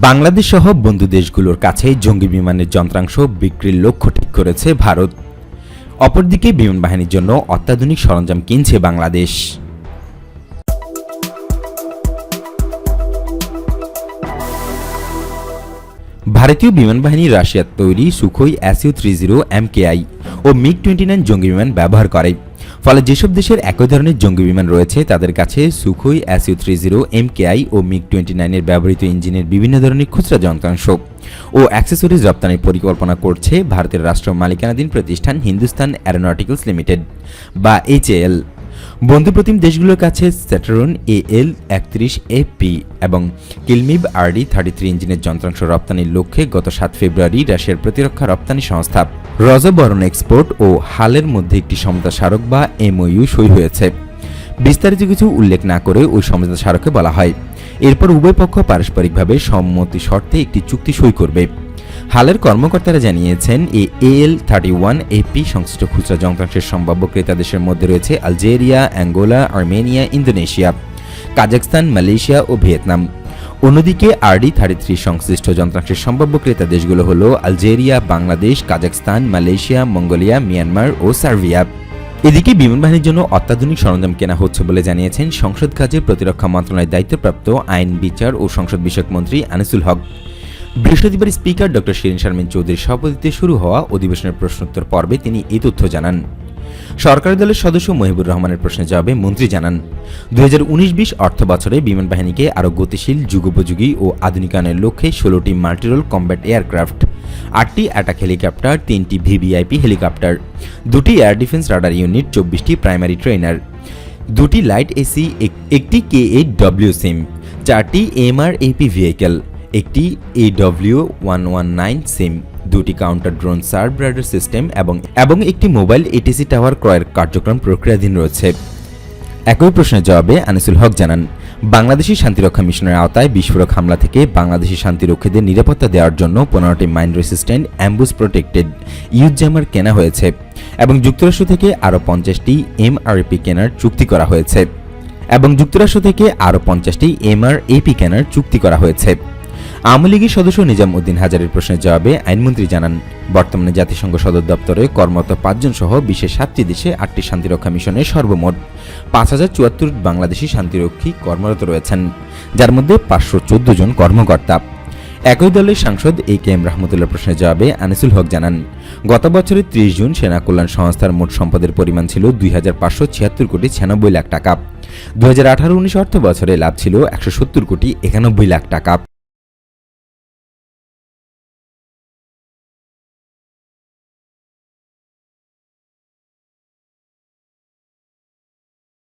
বাংলাদেশ সহ বন্ধু দেশগুলোর কাছে জঙ্গি বিমানের যন্ত্রাংশ বিক্রির লক্ষ্য ঠিক করেছে ভারত। অপরদিকে বিমান বাহিনীর জন্য অত্যাধুনিক সরঞ্জাম কিনছে বাংলাদেশ। ভারতীয় বিমান বাহিনী রাশিয়ার তৈরি Sukhoi SU three zero MKI ও মিগ টোয়েন্টি নাইন জঙ্গি বিমান ব্যবহার করে। ফলে যেসব দেশের একই ধরনের জঙ্গি বিমান রয়েছে, তাদের কাছে Sukhoi SU three zero MKI ও মিগ টোয়েন্টি নাইনের ব্যবহৃত ইঞ্জিনের বিভিন্ন ধরনের খুচরা যন্ত্রাংশ ও অ্যাক্সেসরিজ রপ্তানির পরিকল্পনা করছে ভারতের রাষ্ট্র মালিকানাধীন প্রতিষ্ঠান হিন্দুস্তান অ্যারোনটিক্যালস লিমিটেড বা এইচএএল বন্ধুপ্রতিম দেশগুলোর কাছে স্যাটারন এ এল একত্রিশ এপি এবং কিলমিব আরডি থার্টি থ্রি ইঞ্জিনের যন্ত্রাংশ রপ্তানির লক্ষ্যে গত সাত ফেব্রুয়ারি রাশিয়ার প্রতিরক্ষা রপ্তানি সংস্থা রজবরণ এক্সপোর্ট ও হালের মধ্যে একটি সমতা স্মারক বা এমওইউ সই হয়েছে। বিস্তারিত কিছু উল্লেখ না করে ওই সমঝোতা স্মারকে বলা হয়। এরপর উভয় পক্ষ পারস্পরিকভাবে সম্মতি শর্তে একটি চুক্তি সই করবে। হালের কর্মকর্তারা জানিয়েছেন এই এল থার্টি ওয়ান এপি সংশ্লিষ্ট খুচরা যন্ত্রাংশের সম্ভাব্য ক্রেতা দেশের মধ্যে রয়েছে Algeria, Angola, Armenia, Indonesia Kazakhstan Malaysia ও ভিয়েতনাম। অন্যদিকে আরডি থার্টি থ্রি সংশ্লিষ্ট যন্ত্রাংশের সম্ভাব্য ক্রেতা দেশগুলো হল Algeria, Bangladesh Kazakhstan Malaysia, Mongolia, Myanmar ও সার্বিয়া। এদিকে বিমান বাহিনীর জন্য অত্যাধুনিক সরঞ্জাম কেনা হচ্ছে বলে জানিয়েছেন সংসদ কাজে প্রতিরক্ষা মন্ত্রণালয়ের দায়িত্বপ্রাপ্ত আইন বিচার ও সংসদ বিষয়ক মন্ত্রী আনিসুল হক। বৃহস্পতিবার স্পিকার ডক্টর শিরিন শারমিন চৌধুরীর সভাপতিত্বে শুরু হওয়া অধিবেশনের প্রশ্নোত্তর পর্বে তিনি এই তথ্য জানান। সরকারি দলের সদস্য মহিবুর রহমানের প্রশ্নের জবাবে মন্ত্রী জানান, দুই হাজার উনিশ অর্থ বছরে বিমান বাহিনীকে আরও গতিশীল, যুগোপযোগী ও আধুনিকায়নের লক্ষ্যে ষোলোটি মাল্টিরোল কম্ব্যাট এয়ারক্রাফট, আটটি অ্যাটাক হেলিকপ্টার, তিনটি ভিভিআইপি হেলিকপ্টার, দুটি এয়ার ডিফেন্স রাডার ইউনিট, চব্বিশটি প্রাইমারি ট্রেনার, দুটি লাইট এসি একটি কে এইট ডব্লিউ সিম, চারটি এমআর এপি ভেহিকেল। একটি এডব্লিউ ওয়ান ওয়ান নাইন সিম দুটি counter drone serve radar system এবং এবং একটি মোবাইল এটিসি টাওয়ার ক্রয়ের কার্যক্রম প্রক্রিয়াধীন রয়েছে। একই প্রশ্নের জবাবে আনিসুল হক জানান, বাংলাদেশি শান্তিরক্ষা মিশনের আওতায় বিস্ফোরক হামলা থেকে বাংলাদেশি শান্তিরক্ষীদের নিরাপত্তা দেওয়ার জন্য পনেরোটি mine resistant ambush protected use jammer কেনা হয়েছে এবং যুক্তরাষ্ট্র থেকে আরও পঞ্চাশটি এমআরপি কেনার চুক্তি করা হয়েছে এবং যুক্তরাষ্ট্র থেকে আরও পঞ্চাশটি এমআরএপি কেনার চুক্তি করা হয়েছে। আওয়ামী লীগের সদস্য নিজাম উদ্দিন হাজারের প্রশ্নের জবাবে আইনমন্ত্রী জানান, বর্তমানে জাতিসংঘ সদর দপ্তরে কর্মরত পাঁচজন সহ বিশ্বের সাতটি দেশে আটটি শান্তিরক্ষা মিশনে সর্বমোট পাঁচ হাজার চুয়াত্তর বাংলাদেশি শান্তিরক্ষী কর্মরত রয়েছেন, যার মধ্যে পাঁচশো চোদ্দ জন কর্মকর্তা। একই দলের সাংসদ এ কে এম রহমতুল্লাহ প্রশ্নের জবাবে আনিসুল হক জানান, গত বছরের ত্রিশ জুন সেনা কল্যাণ সংস্থার মোট সম্পদের পরিমাণ ছিল দুই হাজার পাঁচশো ছিয়াত্তর কোটি ছিয়ানব্বই লাখ টাকা। দু হাজার আঠারো উনিশ অর্থ বছরে লাভ ছিল একশো সত্তর কোটি একানব্বই লাখ টাকা।